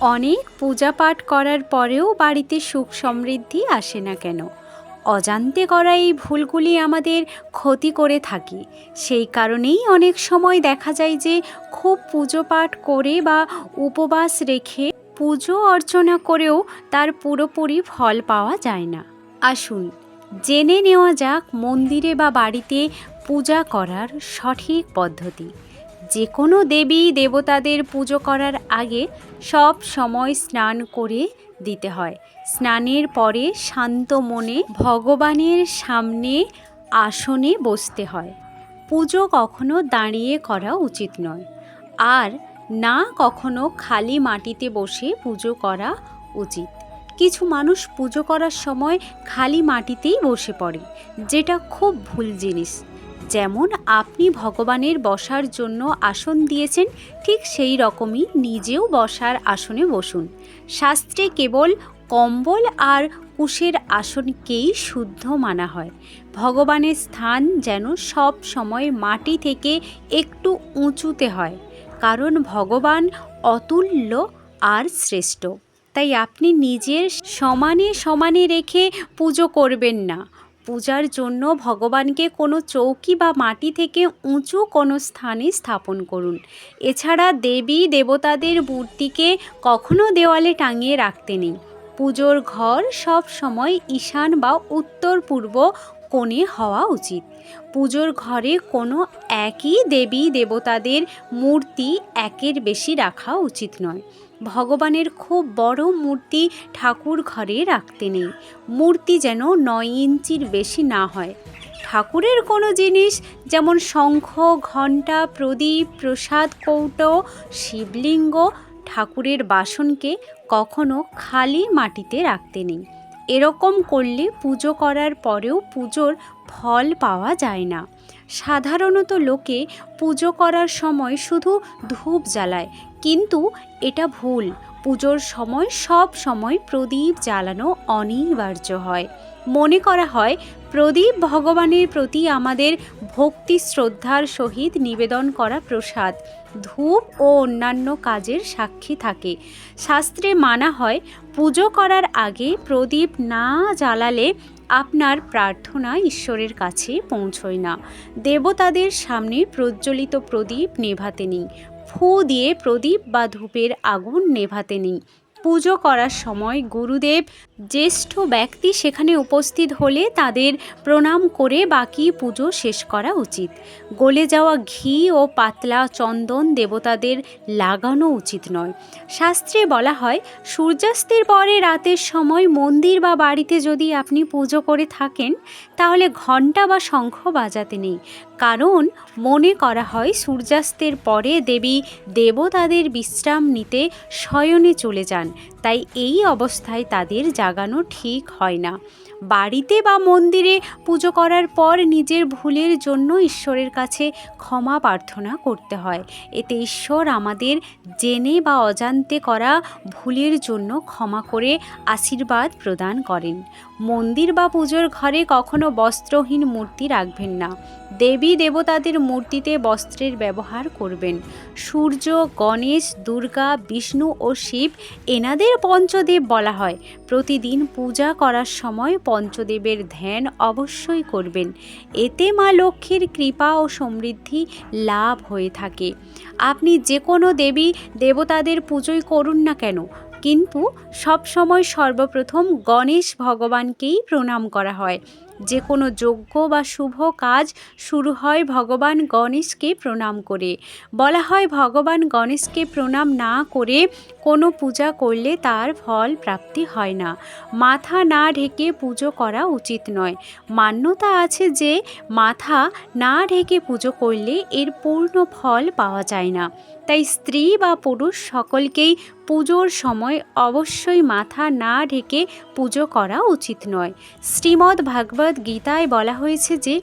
অনেক পূজা পাঠ করার পরেও বাড়িতে সুখ সমৃদ্ধি আসে না কেন। অজান্তে করা এই ভুলগুলি আমাদের ক্ষতি করে থাকে। সেই কারণেই অনেক সময় দেখা যায় যে খুব পুজো পাঠ করে বা উপবাস রেখে পুজো অর্চনা করেও তার পুরোপুরি ফল পাওয়া যায় না। আসুন, জেনে নেওয়া যাক মন্দিরে বা বাড়িতে পূজা করার সঠিক পদ্ধতি। যে কোনো দেবী দেবতাদের পুজো করার আগে সব সময় স্নান করে দিতে হয়। স্নানের পরে শান্ত মনে ভগবানের সামনে আসনে বসতে হয়। পুজো কখনো দাঁড়িয়ে করা উচিত নয়। আর না কখনো খালি মাটিতে বসে পুজো করা উচিত। কিছু মানুষ পুজো করার সময় খালি মাটিতেই বসে পড়ে, যেটা খুব ভুল জিনিস। যেমন আপনি ভগবানের বসার জন্য আসন দিয়েছেন, ঠিক সেই রকমই নিজেও বসার আসনে বসুন। শাস্ত্রে কেবল কম্বল আর কুশের আসনকেই শুদ্ধ মানা হয়। ভগবানের স্থান যেন সব সময় মাটি থেকে একটু উঁচুতে হয়, কারণ ভগবান অতুল্য আর শ্রেষ্ঠ। তাই আপনি নিজের সমানে সমানে রেখে পুজো করবেন না। পূজার জন্য ভগবানকে কোনো চৌকি বা মাটি থেকে উঁচু কোনো স্থানে স্থাপন করুন। এছাড়া দেবী দেবতাদের মূর্তিকে কখনো দেওয়ালে টাঙিয়ে রাখতে নেই। পুজোর ঘর সব সময় ঈশান বা উত্তর পূর্ব কোণে হওয়া উচিত। পুজোর ঘরে কোনো একই দেবী দেবতাদের মূর্তি একের বেশি রাখা উচিত নয়। ভগবানের খুব বড় মূর্তি ঠাকুর ঘরে রাখতে নেই। মূর্তি যেন নয় ইঞ্চির বেশি না হয়। ঠাকুরের কোনো জিনিস যেমন শঙ্খ, ঘণ্টা, প্রদীপ, প্রসাদ, কৌটো, শিবলিঙ্গ ঠাকুরের বাসনকে কখনো খালি মাটিতে রাখতে নেই। এরকম করলে পুজো করার পরেও পুজোর ফল পাওয়া যায় না। সাধারণত লোকে পুজো করার সময় শুধু ধূপ জ্বালায়, কিন্তু এটা ভুল। পুজোর সময় সব সময় প্রদীপ জ্বালানো অনিবার্য হয়। মনে করা হয় প্রদীপ ভগবানের প্রতি আমাদের ভক্তি শ্রদ্ধার সহিত নিবেদন করা প্রসাদ। ধূপ ও অন্যান্য কাজের সাক্ষী থাকে। শাস্ত্রে মানা হয়, পুজো করার আগে প্রদীপ না জ্বালালে আপনার প্রার্থনা ঈশ্বরের কাছে পৌঁছয় না। দেবতাদের সামনে প্রজ্বলিত প্রদীপ নেভাতে নেই। ফু দিয়ে প্রদীপ বা ধূপের আগুন নেভাতে নেই। পুজো করার সময় গুরুদেব জ্যেষ্ঠ ব্যক্তি সেখানে উপস্থিত হলে তাদের প্রণাম করে বাকি পুজো শেষ করা উচিত। গলে যাওয়া ঘি ও পাতলা চন্দন দেবতাদের লাগানো উচিত নয়। শাস্ত্রে বলা হয়, সূর্যাস্তের পরে রাতের সময় মন্দির বা বাড়িতে যদি আপনি পুজো করে থাকেন, তাহলে ঘণ্টা বা শঙ্খ বাজাতে নেই। কারণ মনে করা হয় সূর্যাস্তের পরে দেবী দেবতাদের বিশ্রাম নিতে শয়নে চলে যান। তাই এই অবস্থায় তাদের জাগানো ঠিক হয় না। বাড়িতে বা মন্দিরে পুজো করার পর নিজের ভুলের জন্য ঈশ্বরের কাছে ক্ষমা প্রার্থনা করতে হয়। এতে ঈশ্বর আমাদের জেনে বা অজান্তে করা ভুলের জন্য ক্ষমা করে আশীর্বাদ প্রদান করেন। মন্দির বা পুজোর ঘরে কখনো বস্ত্রহীন মূর্তি রাখবেন না। দেবী দেবতাদের মূর্তিতে বস্ত্রের ব্যবহার করবেন। সূর্য, গণেশ, দুর্গা, বিষ্ণু ও শিব এনাদের পঞ্চদেব বলা হয়। প্রতিদিন পূজা করার সময় পঞ্চদেবের ধ্যান অবশ্যই করবেন। এতে মা লক্ষ্মীর কৃপা ও সমৃদ্ধি লাভ হয়ে থাকে। আপনি যে কোনো দেবী দেবতাদের পুজোই করুন না কেন, কিন্তু সবসময় সর্বপ্রথম গণেশ ভগবানকেই প্রণাম করা হয়। যে কোনো যজ্ঞ বা শুভ কাজ শুরু হয় ভগবান গণেশকে প্রণাম করে। বলা হয় ভগবান গণেশকে প্রণাম না করে কোনো পূজা করলে তার ফল প্রাপ্তি হয় না। মাথা না ঢেকে পুজো করা উচিত নয়। মান্যতা আছে যে মাথা না ঢেকে পুজো করলে এর পূর্ণ ফল পাওয়া যায় না। তাই স্ত্রী বা পুরুষ সকলকেই পুজোর সময় অবশ্যই মাথা না ঢেকে পুজো করা উচিত নয়। শ্রীমদ্ ভাগবত ভগবদ গীতায় বলা হয়েছে যে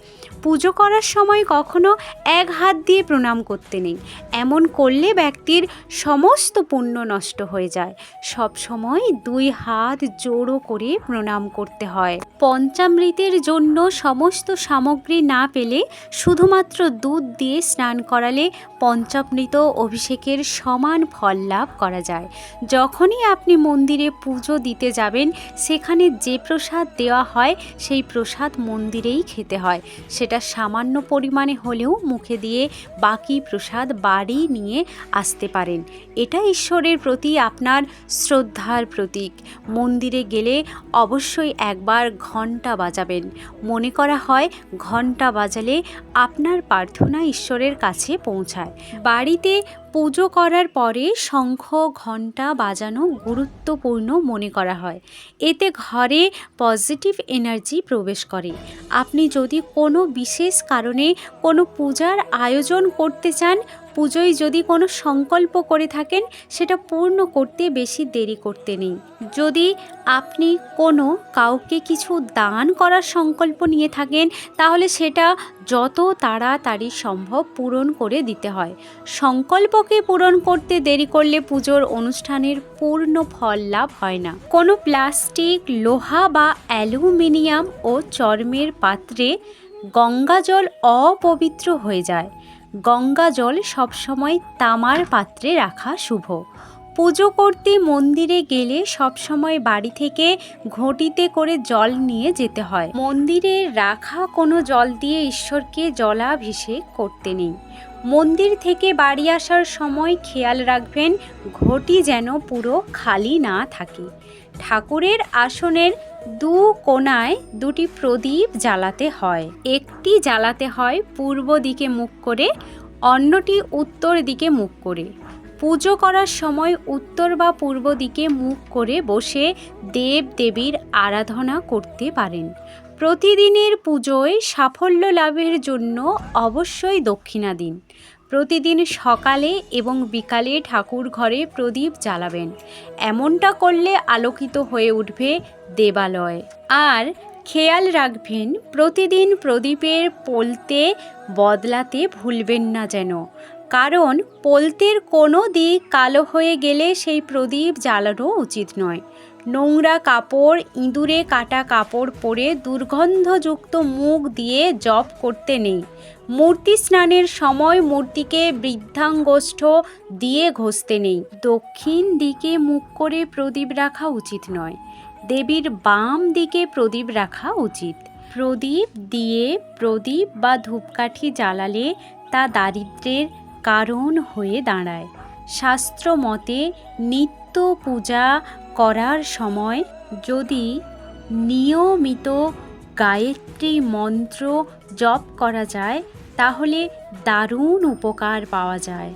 পুজো করার সময় কখনো এক হাত দিয়ে প্রণাম করতে নেই। এমন করলে ব্যক্তির সমস্ত পুণ্য নষ্ট হয়ে যায়। সব সময় দুই হাত জোড়ো করে প্রণাম করতে হয়। পঞ্চামৃতের জন্য সমস্ত সামগ্রী না পেলে শুধুমাত্র দুধ দিয়ে স্নান করালে পঞ্চামৃত অভিষেকের সমান ফল লাভ করা যায়। যখনই আপনি মন্দিরে পুজো দিতে যাবেন, সেখানে যে প্রসাদ দেওয়া হয়, সেই প্রসাদ মন্দিরেই খেতে হয়। সেটা সামান্য পরিমাণে হলেও মুখে দিয়ে বাকি প্রসাদ বাড়ি নিয়ে আসতে পারেন। এটা ঈশ্বরের প্রতি আপনার শ্রদ্ধার প্রতীক। মন্দিরে গেলে অবশ্যই একবার ঘণ্টা বাজাবেন। মনে করা হয় ঘণ্টা বাজালে আপনার প্রার্থনা ঈশ্বরের কাছে পৌঁছায়। বাড়িতে পুজো করার পরে শঙ্খ, ঘণ্টা বাজানো গুরুত্বপূর্ণ মনে করা হয়। এতে ঘরে পজিটিভ এনার্জি প্রবেশ করে। আপনি যদি কোনো বিশেষ কারণে কোনো পূজার আয়োজন করতে চান পুজোয় যদি কোনো সংকল্প করে থাকেন, সেটা পূর্ণ করতে বেশি দেরি করতে নেই। যদি আপনি কোনো কাউকে কিছু দান করার সংকল্প নিয়ে থাকেন, তাহলে সেটা যত তাড়াতাড়ি সম্ভব পূরণ করে দিতে হয়। সংকল্পকে পূরণ করতে দেরি করলে পুজোর অনুষ্ঠানের পূর্ণ ফল লাভ হয় না। কোনো প্লাস্টিক, লোহা বা অ্যালুমিনিয়াম ও চর্মের পাত্রে গঙ্গাজল অপবিত্র হয়ে যায়। গঙ্গা জল সবসময় তামার পাত্রে রাখা শুভ। পুজো করতে মন্দিরে গেলে সবসময় বাড়ি থেকে ঘটিতে করে জল নিয়ে যেতে হয়। মন্দিরে রাখা কোনো জল দিয়ে ঈশ্বরকে জলাভিষেক করতে নেই। মন্দির থেকে বাড়ি আসার সময় খেয়াল রাখবেন, ঘটি যেন পুরো খালি না থাকে। ঠাকুরের আসনের দু কোণায় দুটি প্রদীপ জ্বালাতে হয়। একটি জ্বালাতে হয় পূর্ব দিকে মুখ করে, অন্যটি উত্তর দিকে মুখ করে। পুজো করার সময় উত্তর বা পূর্ব দিকে মুখ করে বসে দেব দেবীর আরাধনা করতে পারেন। প্রতিদিনের পুজোয় সাফল্য লাভের জন্য অবশ্যই দক্ষিণা দিন। প্রতিদিন সকালে এবং বিকালে ঠাকুর ঘরে প্রদীপ জ্বালাবেন। এমনটা করলে আলোকিত হয়ে উঠবে দেবালয়। আর খেয়াল রাখবেন, প্রতিদিন প্রদীপের পোলতে বদলাতে ভুলবেন না যেন। কারণ পোলতের কোনো দিক কালো হয়ে গেলে সেই প্রদীপ জ্বালানো উচিত নয়। নোংরা কাপড়, ইঁদুরে কাটা কাপড় পরে দুর্গন্ধযুক্ত মুখ দিয়ে জপ করতে নেই। মূর্তি স্নানের সময় মূর্তিকে বৃদ্ধাঙ্গষ্ঠ দিয়ে ঘষতে নেই। দক্ষিণ দিকে মুখ করে প্রদীপ রাখা উচিত নয়, দেবীর বাম দিকে প্রদীপ রাখা উচিত। প্রদীপ দিয়ে প্রদীপ বা ধূপকাঠি জ্বালালে তা দারিদ্রের কারণ হয়ে দাঁড়ায়। শাস্ত্র মতে নিত্য পূজা করার সময় যদি নিয়মিত গায়ত্রী মন্ত্র জপ করা যায় তাহলে দারুণ উপকার পাওয়া যায়।